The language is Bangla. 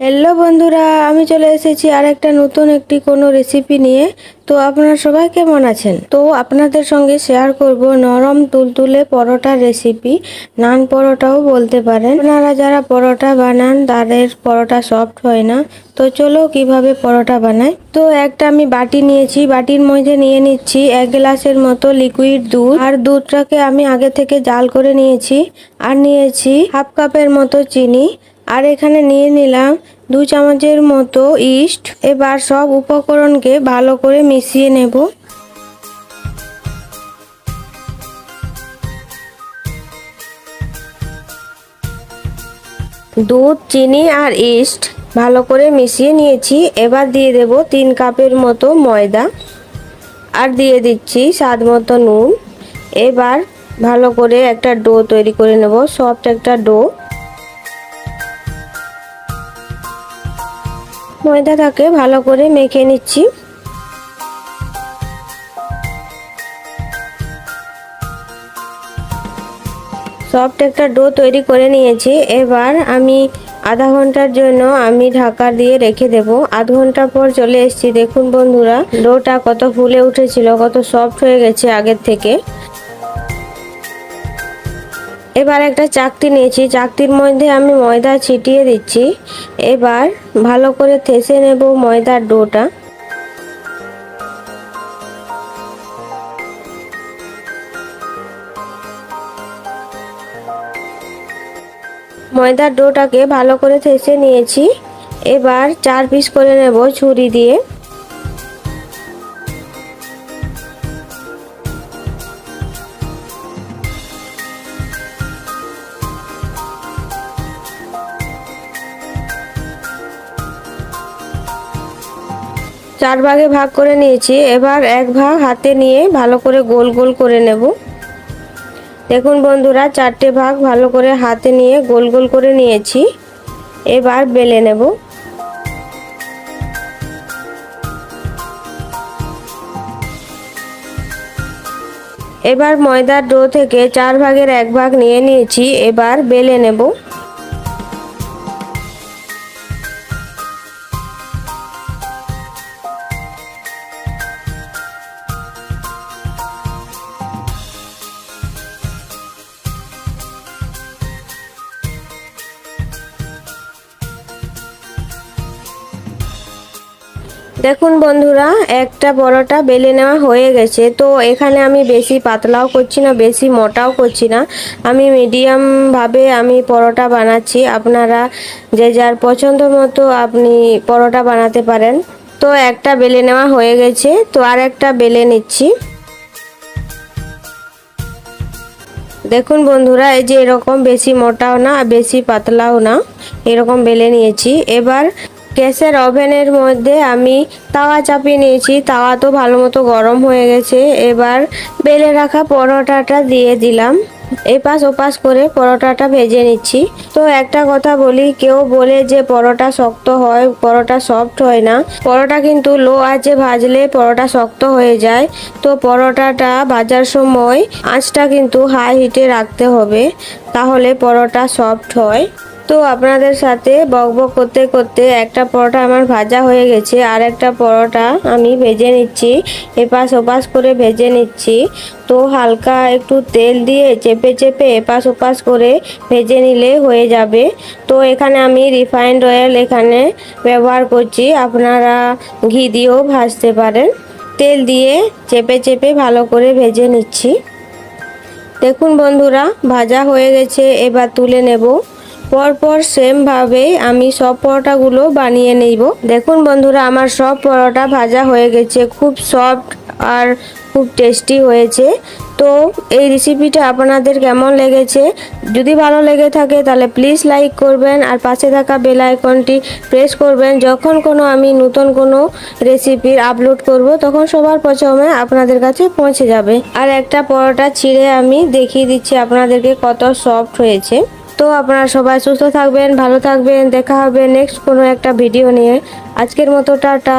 হ্যালো বন্ধুরা, আমি চলে এসেছি আর একটা নতুন একটি কোনো রেসিপি নিয়ে। তো আপনারা সবাই কেমন আছেন? তো আপনাদের সঙ্গে শেয়ার করব নরম তুলতুলে পরোটার রেসিপি নান পরোটাও বলতে পারেন। আপনারা যারা পরোটা বানান, তাদের পরোটা সফট হয় না। তো চলো কীভাবে পরোটা বানাই? তো একটা আমি বাটি নিয়েছি। বাটির মধ্যে নিয়ে নিচ্ছি এক গ্লাসের মতো লিকুইড দুধ। আর দুধটাকে আমি আগে থেকে জাল করে নিয়েছি। আর নিয়েছি হাফ কাপের মতো চিনি। আর এখানে নিয়ে নিলাম দু চামচের মতো ইস্ট। এবার সব উপকরণকে ভালো করে মিশিয়ে নেব। দুধ, চিনি আর ইস্ট ভালো করে মিশিয়ে নিয়েছি। এবার দিয়ে দেব তিন কাপের মতো ময়দা। আর দিয়ে দিচ্ছি স্বাদ মতো নুন। এবার ভালো করে একটা ডো তৈরি করে নেব, সফট একটা ডো। ময়দাটাকে ভালো করে মেখে নিচ্ছি। সফট একটা ডো তৈরি করে নিয়েছি। এবার আমি আধা ঘণ্টার জন্য আমি ঢাকা দিয়ে রেখে দেব। আধ ঘণ্টা পর চলে এসেছি। দেখুন বন্ধুরা, ডোটা কত ফুলে উঠেছিল, কত সফট হয়ে গেছে আগের থেকে। এবার একটা চাকতি নিয়েছি। চাকতির মধ্যে আমি ময়দা ছিটিয়ে দিচ্ছি। এবার ভালো করে থেসে নেব ময়দার ডোটা। ময়দার ডোটাকে ভালো করে থেসে নিয়েছি। এবার চার পিস করে নেব ছুরি দিয়ে। চার ভাগে ভাগ করে নিয়েছি। এবার এক ভাগ হাতে নিয়ে ভালো করে গোল গোল করে নেব। দেখুন বন্ধুরা, চারটে ভাগ ভালো করে হাতে নিয়ে গোল গোল করে নিয়েছি। এবার বেলে নেব। এবার ময়দার ডো থেকে চার ভাগের এক ভাগ নিয়ে নিয়েছি। এবার বেলে নেব। দেখুন বন্ধুরা, একটা পরোটা বেলে নেওয়া হয়ে গেছে। তো এখানে আমি বেশি পাতলাও করছি না, বেশি মোটাও করছি না। আমি মিডিয়াম ভাবে আমি পরোটা বানাচ্ছি। আপনারা যে যার পছন্দ মতো আপনি পরোটা বানাতে পারেন। তো একটা বেলে নেওয়া হয়ে গেছে। তো আর একটা বেলে নিচ্ছি। দেখুন বন্ধুরা, এই যে এরকম বেশি মোটাও না, বেশি পাতলাও না, এরকম বেলে নিয়েছি। এবার গ্যাসের ওভেনের মধ্যে আমি তাওয়া চাপিয়ে নিয়েছি। তাওয়া তো ভালো মতো গরম হয়ে গেছে। এবার বেলে রাখা পরোটাটা দিয়ে দিলাম। এপাশ ওপাশ করে পরোটাটা ভেজে নিচ্ছি। তো একটা কথা বলি, কেউ বলে যে পরোটা শক্ত হয়, পরোটা সফট হয় না। পরোটা কিন্তু লো আঁচে ভাজলে পরোটা শক্ত হয়ে যায়। তো পরোটাটা ভাজার সময় আঁচটা কিন্তু হাই হিটে রাখতে হবে। তাহলে পরোটা সফট হয়। তো আপনাদের সাথে বক বক করতে করতে একটা পরোটা আমার ভাজা হয়ে গেছে, আর একটা পরোটা আমি ভেজে নিচ্ছি, এপাশ ওপাশ করে ভেজে নিচ্ছি। তো হালকা একটু তেল দিয়ে চেপে চেপে এপাশ ওপাশ করে ভেজে নিলে হয়ে যাবে। তো এখানে আমি রিফাইন্ড অয়েল এখানে ব্যবহার করছি, আপনারা ঘি দিয়েও ভাজতে পারেন। তেল দিয়ে চেপে চেপে ভালো করে ভেজে নিচ্ছি। দেখুন বন্ধুরা, ভাজা হয়ে গেছে, এবার তুলে নেব। পরপর সেমভাবে আমি সব পরোটাগুলো বানিয়ে নেব দেখুন বন্ধুরা, আমার সব পরোটা ভাজা হয়ে গেছে, খুব সফট আর খুব টেস্টি হয়েছে। তো এই রেসিপিটা আপনাদের কেমন লেগেছে? যদি ভালো লেগে থাকে, তাহলে প্লিজ লাইক করবেন আর পাশে থাকা বেল আইকনটি প্রেস করবেন। যখন কোনো আমি নতুন কোনো রেসিপির আপলোড করব, তখন সবার প্রথমে আপনাদের কাছে পৌঁছে যাবে। আর একটা পরোটা ছিঁড়ে আমি দেখিয়ে দিচ্ছি আপনাদেরকে কত সফট হয়েছে। তো আপনারা সবাই সুস্থ থাকবেন, ভালো থাকবেন। দেখা হবে নেক্সট কোনো একটা ভিডিও নিয়ে। আজকের মতো, টাটা।